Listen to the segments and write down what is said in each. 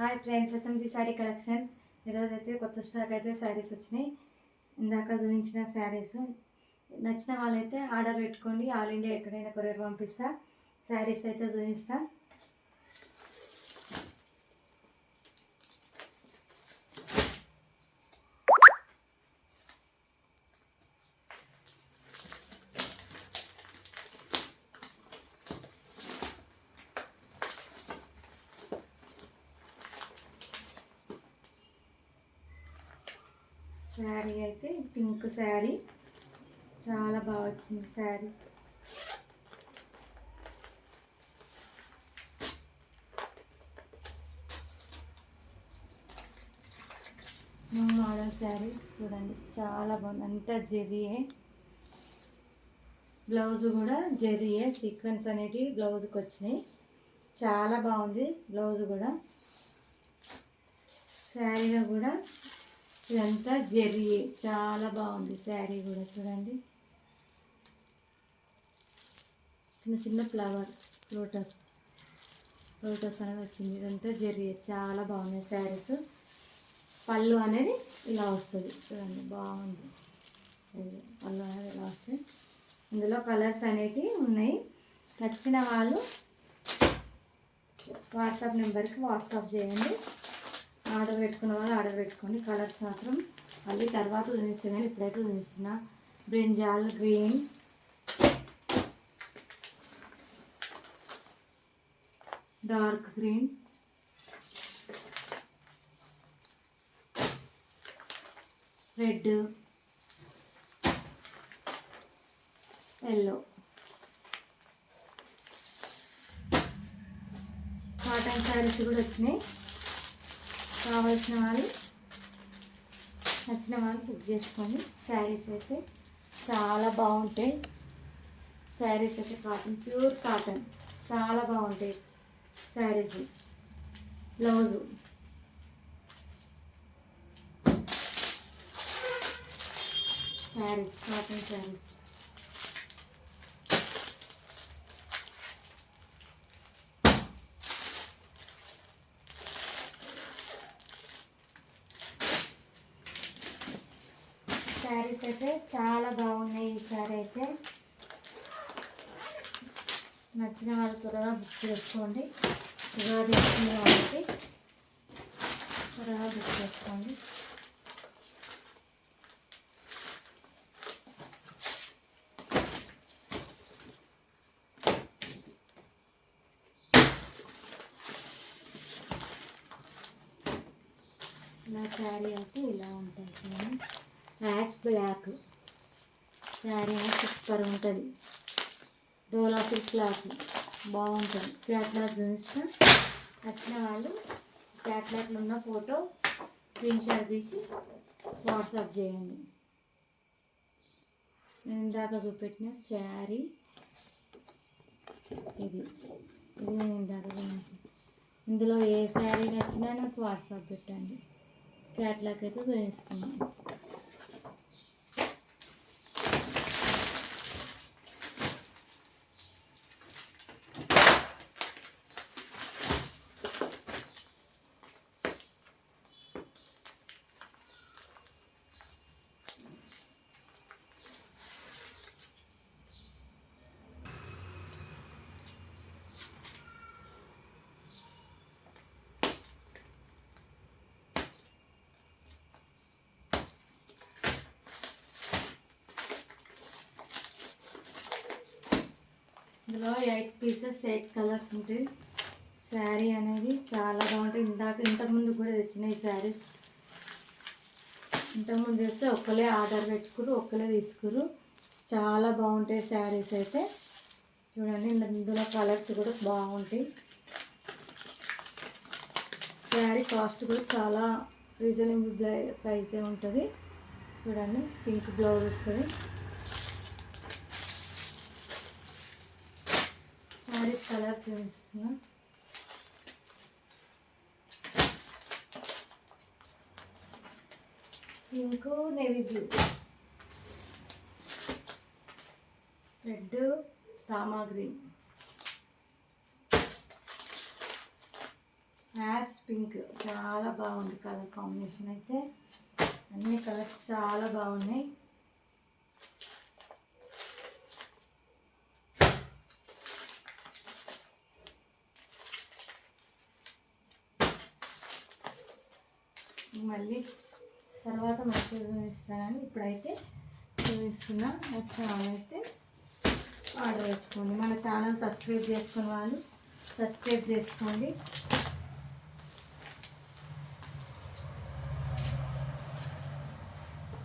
Hi friends SMG sari collection ఈరోజు అయితే కొత్త స్టాక్ అయితే శారీస్ వచ్చినాయి. ఇందాక చూపించిన శారీస్ నచ్చిన వాళ్ళైతే ఆర్డర్ పెట్టుకోండి. ఆల్ ఇండియా ఎక్కడైనా కొరియర్ పంపిస్తా. శారీస్ అయితే చూపిస్తా. శారీ అయితే పింక్ శారీ. చాలా బాగా వచ్చింది శారీ. మోడల్ శారీ చూడండి చాలా బాగుంది. అంతా జెరీయే బ్లౌజ్ కూడా జెరీయే సీక్వెన్స్ అనేటివి బ్లౌజ్కి వచ్చినాయి. చాలా బాగుంది బ్లౌజ్ కూడా. శారీలో కూడా ఇదంతా జెర్రీ. చాలా బాగుంది శారీ కూడా చూడండి. చిన్న చిన్న ఫ్లవర్ లోటస్. లోటస్ అనేది వచ్చింది. ఇదంతా జెర్రీ. చాలా బాగున్నాయి శారీస్. పళ్ళు అనేది ఇలా వస్తుంది. చూడండి బాగుంది. పళ్ళు అనేది ఇలా వస్తుంది ఇందులో కలర్స్ అనేవి ఉన్నాయి. నచ్చిన వాళ్ళు వాట్సాప్ నెంబర్కి వాట్సాప్ చేయండి. ఆర్డర్ పెట్టుకున్న వాళ్ళు ఆర్డర్ పెట్టుకోండి. కలర్స్ మాత్రం మళ్ళీ తర్వాత చూపిస్తాను కానీ ఇప్పుడైతే చూపిస్తున్నా brinjal green. Dark green. Red. Yellow. Cotton saris కూడా వచ్చినాయి. కావాల్సిన వాళ్ళు నచ్చిన వాళ్ళు బుక్ చేసుకోండి శారీస్ అయితే చాలా బాగుంటాయి. శారీస్ అయితే కాటన్ ప్యూర్ కాటన్ చాలా బాగుంటాయి శారీస్ బ్లౌజు శారీస్ కాటన్ శారీస్ శారీస్ అయితే చాలా బాగున్నాయి ఈ శారీ అయితే. నచ్చిన వాళ్ళు త్వరగా బుక్ చేసుకోండి. ఉగాది వచ్చింది కాబట్టి త్వరగా బుక్ చేసుకోండి. నా శారీ అయితే ఇలా ఉంటుంది యాష్ బ్లాక్. శారీ సూపర్ ఉంటుంది. డోలా సిల్క్ క్లాత్ బాగుంటుంది. క్యాట్లాగ్ చూపిస్తా. వచ్చిన వాళ్ళు క్యాట్లాగ్లో ఉన్న ఫోటో స్క్రీన్ షాట్ తీసి వాట్సాప్ చేయండి. నేను ఇందాక చూపెట్టిన శారీ ఇది. ఇది నేను ఇందాక చూపించి ఇందులో ఏ శారీ నచ్చినా నాకు వాట్సాప్ పెట్టండి. క్యాట్లాగ్ అయితే చూపిస్తున్నాను. ఇందులో ఎయిట్ పీసెస్ ఎయిట్ కలర్స్ ఉంటాయి. శారీ అనేది చాలా బాగుంటుంది ఇందాక ఇంతకుముందు కూడా తెచ్చినాయి శారీస్. ఇంతకుముందు చేస్తే ఒక్కలే ఆర్డర్ పెట్టుకురు ఒక్కలే తీసుకురు చాలా బాగుంటాయి శారీస్ అయితే. చూడండి ఇందులో కలర్స్ కూడా బాగుంటాయి. శారీ కాస్ట్ కూడా చాలా రీజనబుల్ ప్రైజే ఉంటుంది. చూడండి పింక్ బ్లౌజ్ వస్తుంది. Saris pink navy blue red Rama green pink చాలా బాగుంది కలర్ కాంబినేషన్ అయితే. అన్ని కలర్స్ చాలా బాగున్నాయి. మళ్ళీ తర్వాత మంచిగా చూపిస్తానని ఇప్పుడైతే చూపిస్తున్నా. నా వాళ్ళైతే ఆర్డర్ పెట్టుకోండి మన ఛానల్ సబ్స్క్రైబ్ చేసుకున్న వాళ్ళు సబ్స్క్రైబ్ చేసుకోండి.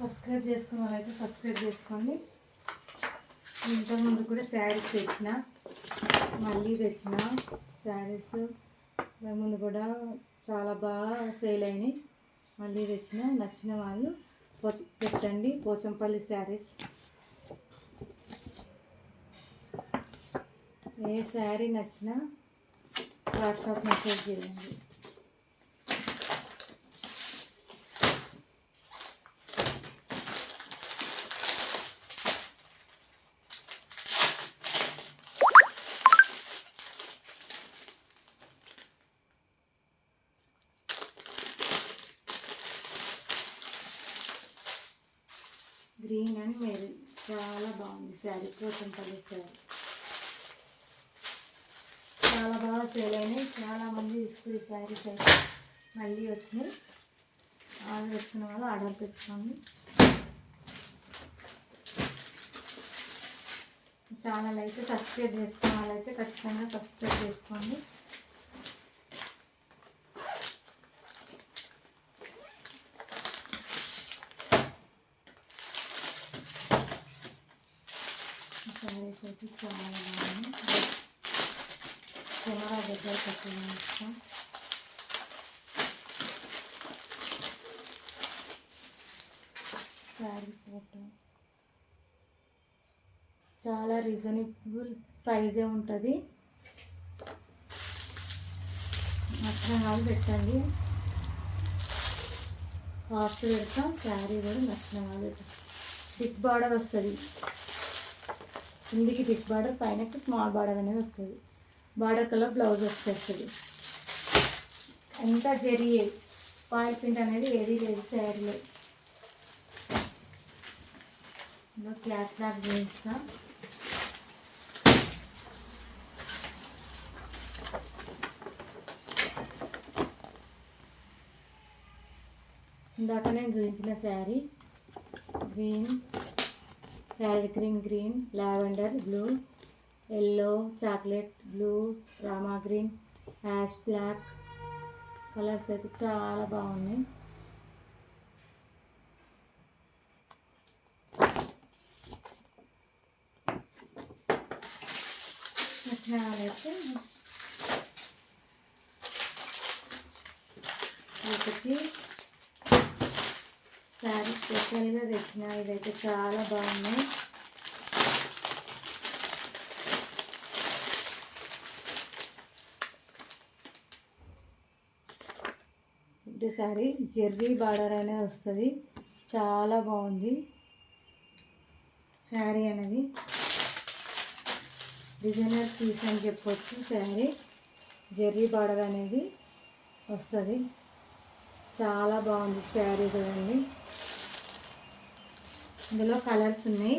సబ్స్క్రైబ్ చేసుకున్న వాళ్ళైతే సబ్స్క్రైబ్ చేసుకోండి. ఇంతకుముందు కూడా శారీస్ తెచ్చిన మళ్ళీ తెచ్చిన శారీస్. ముందు కూడా చాలా బాగా సేల్ అయినాయి. మళ్ళీ తెచ్చిన నచ్చిన వాళ్ళు పోచ- పెట్టండి. పోచంపల్లి శారీస్. ఏ శారీ నచ్చినా వాట్సాప్ మెసేజ్ చేయండి. గ్రీన్ అండ్ మెరీ చాలా బాగుంది శారీ పోచంపల్లి శారీ. చాలా బాగా సేల్ అయినాయి. చాలామంది తీసుకునే శారీస్ అయితే మళ్ళీ వచ్చినాయి. ఆర్డర్ పెట్టుకున్న వాళ్ళు ఆర్డర్ పెట్టుకోండి. ఛానల్ అయితే సబ్స్క్రైబ్ చేసుకున్న వాళ్ళైతే ఖచ్చితంగా సబ్స్క్రైబ్ చేసుకోండి. శారీస్ అయితే చాలా బాగున్నాయి కెమెరా దగ్గర పెట్టిన శారీ ఫోటో. చాలా రీజనబుల్ ప్రైజే ఉంటుంది. నచ్చిన వాళ్ళు పెట్టండి. కాస్ట్ పెడతాం శారీ కూడా నచ్చిన వాళ్ళు పెట్టండి. బిగ్ బార్డర్ వస్తుంది. కిందికి బిగ్ బార్డర్ పైన స్మాల్ బార్డర్ అనేది వస్తుంది. బార్డర్ కలర్ బ్లౌజ్ వచ్చేస్తుంది. అంతా జరీ పాయిల్ ప్రింట్ అనేది ఏది లేదు శారీలో. ఇందులో క్లాత్ లాక్ చేస్తా ఇందాక నేను చూపించిన sari green parrot green green lavender blue yellow chocolate blue Rama green ash black colours అయితే చాలా బాగున్నాయి. చాలా అయితే ఒకటి స్పెషల్గా తెచ్చిన ఇదైతే చాలా బాగున్నాయి ఇది సారీ జెర్రీ బార్డర్ అనేది వస్తుంది. చాలా బాగుంది. శారీ అనేది. డిజైనర్ పీస్ అని చెప్పొచ్చు శారీ. జెర్రీ బార్డర్ అనేది వస్తుంది. చాలా బాగుంది శారీ చూడండి. ఇందులో కలర్స్ ఉన్నాయి.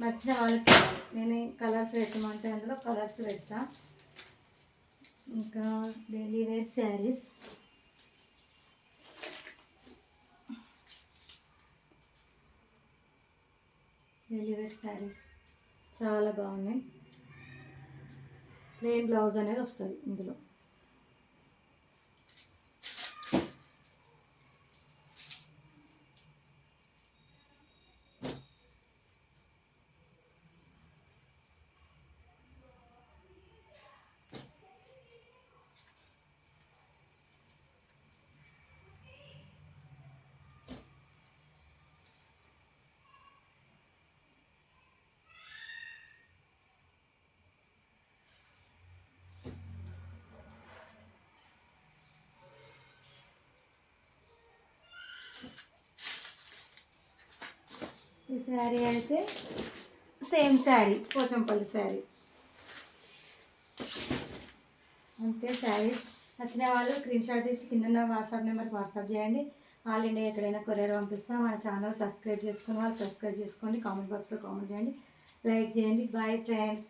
నచ్చిన వాళ్ళకి నేను కలర్స్ పెట్టమంటే అందులో కలర్స్ పెడతా ఇంకా daily wear saris. Daily wear saris చాలా బాగున్నాయి. ప్లెయిన్ బ్లౌజ్ అనేది వస్తుంది ఇందులో. ఈ శారీ అయితే సేమ్ శారీ పోచంపల్లి శారీ. అంతే శారీ. నచ్చిన వాళ్ళు స్క్రీన్ షాట్ తీసి కింద వాట్సాప్ నెంబర్కి వాట్సాప్ చేయండి. ఆల్ ఇండియా ఎక్కడైనా కొరియర్ పంపిస్తాం. మన ఛానల్ సబ్స్క్రైబ్ చేసుకున్న వాళ్ళు సబ్స్క్రైబ్ చేసుకోండి. కామెంట్ బాక్స్లో కామెంట్ చేయండి. లైక్ చేయండి. Bye friends.